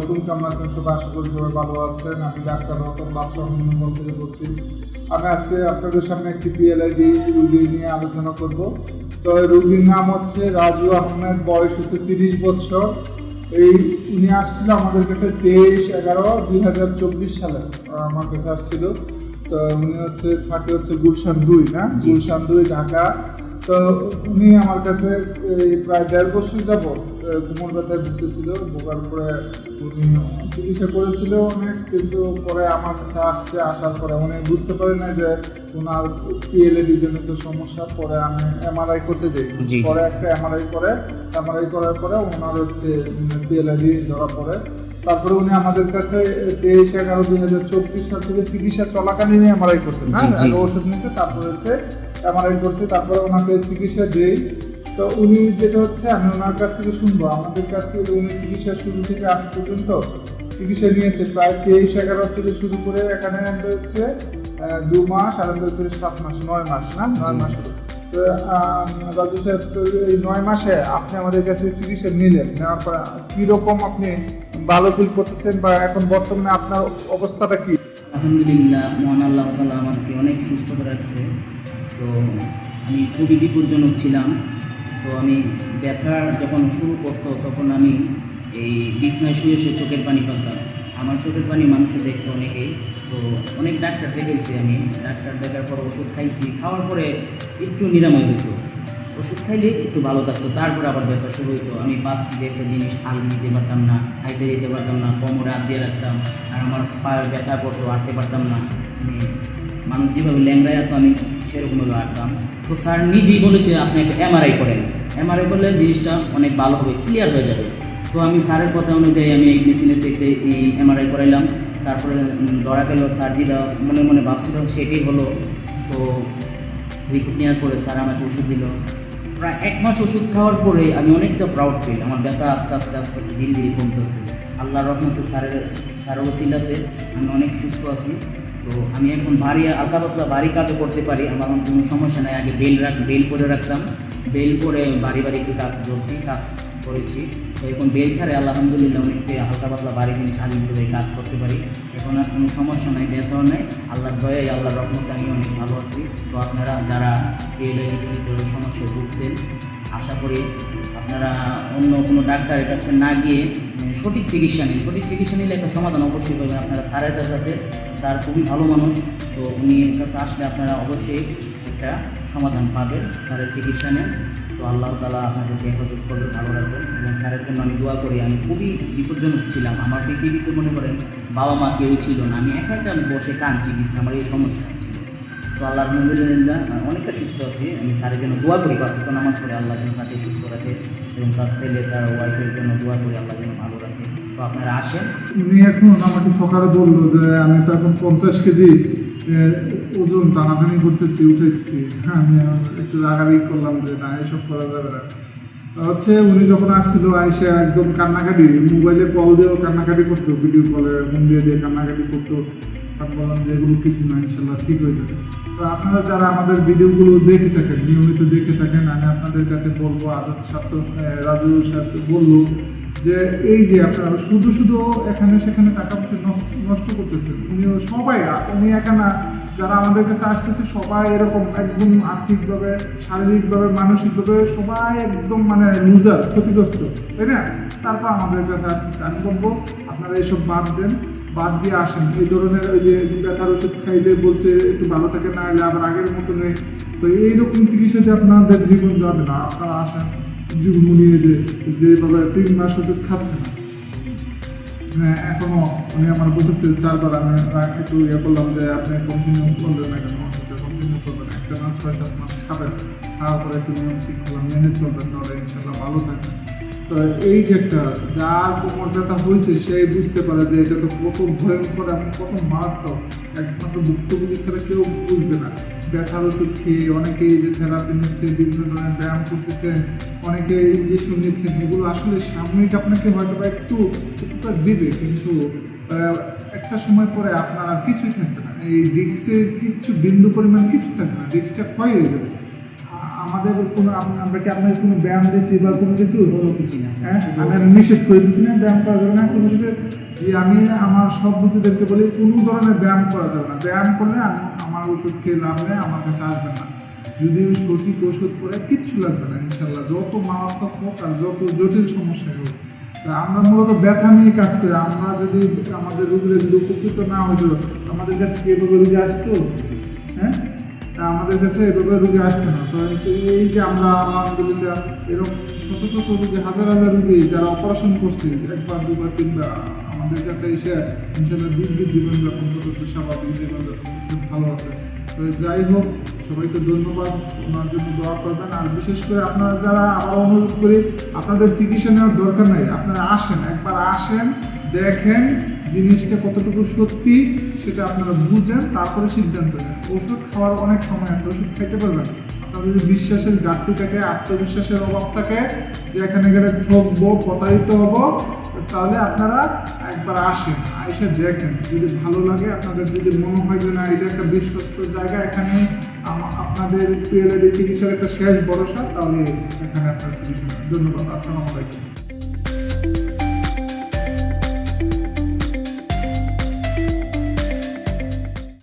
আলাইকুম কেমন আছেন সবাই আশা করি সবাই ভালো আছেন। আমি ডাক্তার রতন বাদশাহ থেকে বলছি। আমি আজকে আপনাদের সামনে একটি পিএলআইডি রুগী নিয়ে আলোচনা করব। তো রুগীর নাম হচ্ছে রাজু আহমেদ বয়স হচ্ছে তিরিশ বছর। এই উনি আসছিল আমাদের কাছে তেইশ এগারো দুই হাজার চব্বিশ সালে আমার কাছে আসছিল। তো উনি হচ্ছে থাকে হচ্ছে গুলশান দুই না? গুলশান দুই ঢাকা। তো উনি আমার কাছে প্রায় দেড় বছর যাব কোমর ব্যথায় ভুগতেছিল ভোগার পরে উনি চিকিৎসা করেছিল অনেক কিন্তু পরে আমার কাছে আসছে আসার পরে উনি বুঝতে পারে না যে ওনার পিএলএডি জনিত সমস্যা পরে আমি এমআরআই করতে দিই। পরে একটা এমআরআই করে এমআরআই করার পরে ওনার হচ্ছে পিএলএডি ধরা পড়ে তারপরে উনি আমাদের কাছে তেইশ এগারো দুই হাজার চব্বিশ সাল থেকে চিকিৎসা চলাকালীন এমআরআই করছেন। হ্যাঁ ওষুধ নিয়েছে তারপরে হচ্ছে এমআরআই করছে তারপরে ওনাকে চিকিৎসা দেই। তো উনি যেটা হচ্ছে আমি ওনার কাছ থেকে শুনব। আমাদের কাছ থেকে উনি চিকিৎসা শুরু থেকে আজ পর্যন্ত চিকিৎসা নিয়েছে। প্রায় তেইশ এগারো থেকে শুরু করে এখানে আমাদের হচ্ছে আহ, দু মাস আর আমাদের হচ্ছে সাত মাস নয় মাস না? নয় মাস তো আহ, রাজু সাহেব তো এই নয় মাসে আপনি আমাদের কাছে চিকিৎসা নিলেন। নেওয়ার পর কীরকম আপনি ভালো ফিল করতেছেন বা এখন বর্তমানে আপনার অবস্থাটা কি? আলহামদুলিল্লাহ মহান আল্লাহ তালা আমাকে অনেক সুস্থ করে রাখছে। তো আমি খুবই বিপজ্জনক ছিলাম। তো আমি ব্যথা যখন শুরু করতো, তখন আমি এই বিছনায় শুয়ে শুয়ে চোখের পানি ফেলতাম। আমার চোখের পানি মানুষে দেখতো অনেকেই। তো অনেক ডাক্তার দেখেছি আমি। ডাক্তার দেখার পর ওষুধ খাইছি। খাওয়ার পরে একটু নিরাময় হতো ওষুধ খাইলে একটু ভালো থাকতো। তারপর আবার ব্যথা শুরু হইতো। আমি বাস একটা জিনিস আলগি দিতে পারতাম না হাইটে দিতে পারতাম না, কোমরে হাত দিয়ে রাখতাম। আর আমার পায়ে ব্যথা করতো হাঁটতে পারতাম না। মানে মানুষ যেভাবে ল্যাংড়ায় আসতো আমি সেরকমভাবে হাঁটতাম তো স্যার নিজেই বলেছে আপনি একটা এমআরআই করেন। এমআরআই করলে জিনিসটা অনেক ভালো হবে ক্লিয়ার হয়ে যাবে। তো আমি স্যারের কথা অনুযায়ী আমি এই মেশিনে থেকে এই এমআরআই করাইলাম। তারপরে ধরা গেল স্যার যেটা মনে মনে ভাবছিল সেটাই হলো। তো রিপোর্ট নেওয়ার পরে স্যার আমাকে ওষুধ দিল। প্রায় এক মাস ওষুধ খাওয়ার পরে আমি অনেকটা প্রাউড ফিল আমার ব্যথা আস্তে আস্তে আস্তে আস্তে, ধীরে ধীরে কমতেছে। আল্লাহর রহমতে স্যারের স্যারের ওসিলাতে আমি অনেক সুস্থ আছি। তো আমি এখন ভারী আলকা পাতলা ভারী কাজও করতে পারি। আমার কোনো সমস্যা নাই। আগে বেল রাখ, বেল করে রাখতাম। বেল করে বাড়ি বাড়ি একটু কাজ করছি, কাজ করেছি। তো এখন বেল ছাড়ে আলহামদুলিল্লাহ অনেকটা হালকা পাতলা বাড়ি জিনিস স্বাধীনভাবে কাজ করতে পারি। এখন আর কোনো সমস্যা নাই ব্যথাও নেই। আল্লাহর ভয়ে আল্লাহর রহমতে আমি অনেক ভালো আছি। তো আপনারা যারা পিএলআইডিকৃত সমস্যায় ভুগছেন, আশা করি আপনারা অন্য কোনো ডাক্তারের কাছে না গিয়ে সঠিক চিকিৎসা নিন সঠিক চিকিৎসা নিলে একটা সমাধান অবশ্যই পাবেন। আপনারা স্যারের কাছে আছে। স্যার খুবই ভালো মানুষ। তো উনি এর কাছে আসলে আপনারা অবশ্যই একটা সমাধান পাবেন। স্যারের চিকিৎসা নেন। তো আল্লাহ তালা আপনাদেরকে হেফাজত করবে, ভালো রাখবেন। এবং স্যারের জন্য আমি দোয়া করি, আমি খুবই বিপজ্জনক ছিলাম। আমার পৃথিবীতে মনে করেন বাবা মা কেউ ছিল না। আমি একা বসে কাঁদছি বিছনা আমার এই সমস্যা। তো আল্লাহ আলহামদুলিল্লাহ অনেকটা সুস্থ আছি। আমি স্যারের জন্য দোয়া করি ওয়াক্ত নামাজ পড়ে আল্লাহ যেন তাকে সুস্থ রাখে এবং তার ছেলে, তার ওয়াইফের জন্য দোয়া করি, আল্লাহ যেন ভালো রাখে। তো আপনারা আসেন। উনি এখন আমাকে সকালে বলল যে, আমি তো এখন পঞ্চাশ কেজি ওজন টানাটানি করতেছি উঠেছি হ্যাঁ আমি একটু রাগারাগি করলাম যে, না, এসব করা যাবে না। হচ্ছে উনি যখন আসছিল, আইসা একদম কান্নাকাটি, মোবাইলে কল দিয়েও কান্নাকাটি করতো ভিডিও কলে ফোন দিয়ে দিয়ে কান্নাকাটি করতো। আমি বললাম যে এগুলো কিছু না ইনশাল্লাহ ঠিক হয়ে যাবে। তো আপনারা যারা আমাদের ভিডিওগুলো দেখে থাকেন নিয়মিত দেখে থাকেন আমি আপনাদের কাছে বলব আজাদ আহ, রাজু তো বলল যে এই যে আপনারা শুধু শুধু এখানে সেখানে টাকা পয়সা নষ্ট করতেছেন, উনিও সবাই উনি একা না, যারা আমাদের কাছে আসতেছে সবাই এরকম একদম আর্থিকভাবে, শারীরিকভাবে, মানসিকভাবে সবাই একদম মানে লুজার ক্ষতিগ্রস্ত, তাই না? তারপর আমাদের কাছে আসতেছে, আমি বলব, আপনারা এসব বাদ দেন, বাদ দিয়ে আসেন। এই ধরনের ওই যে ব্যথার ওষুধ খাইলে বলছে একটু ভালো থাকে, না হলে আবার আগের মতো নেই তো এইরকম চিকিৎসাতে আপনাদের জীবন যাবে না, আপনারা আসেন। নিয়ে যে যেভাবে তিন মাস ওষুধ খাচ্ছে না। হ্যাঁ এখনও উনি আমার বলতেছে, চারবার আমি একটু ইয়ে করলাম যে আপনি কন্টিনিউ করলেন না কেন? ওষুধটা কন্টিনিউ করবেন একটা মাস ছয় সাত মাস খাবেন। খাওয়ার পরে একটু নিয়ম শিখলাম মেনে চলবেন, তাহলে ইনশাল্লাহ ভালো থাকবেন। তো এই যে একটা, যার কোমর ব্যথা হয়েছে সেই বুঝতে পারে যে এটা তো কত ভয়ঙ্কর এবং কত মারাত্মক। একমাত্র ভুক্তভোগী ছাড়া কেউ বুঝবে না। ব্যথার ওষুধ খেয়ে অনেকেই যে থেরাপি নিচ্ছে, বিভিন্ন ধরনের ব্যায়াম করতেছেন, অনেকে ইঞ্জেকশন নিচ্ছেন এগুলো আসলে সাময়িক আপনাকে হয়তো বা একটু উপকার দেবে, কিন্তু একটা সময় পরে আপনার আর কিছুই থাকবে না। এই ডিক্সের কিছু বিন্দু পরিমাণ কিছু থাকবে না ডিক্সটা ক্ষয় হয়ে যাবে। আমাদের কোনো আমরা কি আপনাকে কোনো ব্যায়াম দিচ্ছি বা কোনো কিছু? হ্যাঁ? আমি নিষেধ করে দিচ্ছি না ব্যায়াম করা যাবে না কোনো কিছু। যে আমি আমার সব রোগীদেরকে বলি কোনো ধরনের ব্যায়াম করা যাবে না। ব্যায়াম করলে আমি আমার ওষুধ খেয়ে লাভ নেই আমার কাছে আসবে না। যদি সঠিক ওষুধ করে কিচ্ছু লাগবে না ইনশাল্লাহ যত মারাত্মক হোক আর যত জটিল সমস্যা হোক তা আমরা মূলত ব্যথা নিয়ে কাজ করি। আমরা যদি আমাদের রোগীরা যদি উপকৃত না হতো আমাদের কাছে কি এভাবে রোগী আসতো? তা আমাদের কাছে এভাবে রুগী আসতো না। তো এই যে আমরা আলহামদুলিল্লাহ এরকম শত শত রুগী, হাজার হাজার রুগী যারা অপারেশন করছে, একবার, দুবার, তিনবার, আমাদের কাছে এসে ইনশাল্লাহ দীর্ঘ জীবনযাপন করতেছে, স্বাভাবিক জীবনযাপন করতেছে, ভালো আছে। তো যাই হোক, সবাইকে ধন্যবাদ, ওনার জন্য দোয়া করবেন। আর বিশেষ করে আপনারা যারা আবার অনুরোধ করি, আপনাদের চিকিৎসা নেওয়ার দরকার নেই, আপনারা আসেন, একবার আসেন, দেখেন জিনিসটা কতটুকু সত্যি সেটা আপনারা বুঝেন, তারপরে সিদ্ধান্ত নেন। ওষুধ খাওয়ার অনেক সময় আছে, ওষুধ খেতে পারবেন আপনার যদি বিশ্বাসের ঘাটতি থাকে, আত্মবিশ্বাসের অভাব থাকে যে এখানে গেলে ঠকবো, প্রতারিত হব, তাহলে আপনারা একবার আসেন এসে দেখেন। যদি ভালো লাগে, আপনাদের যদি মনে হয় যে না, এটা একটা বিশ্বস্ত জায়গা, এখানে আপনাদের পিএলএডি চিকিৎসার একটা শেষ ভরসা, তাহলে এখানে আপনার চিকিৎসা ধন্যবাদ, আসসালামু আলাইকুম।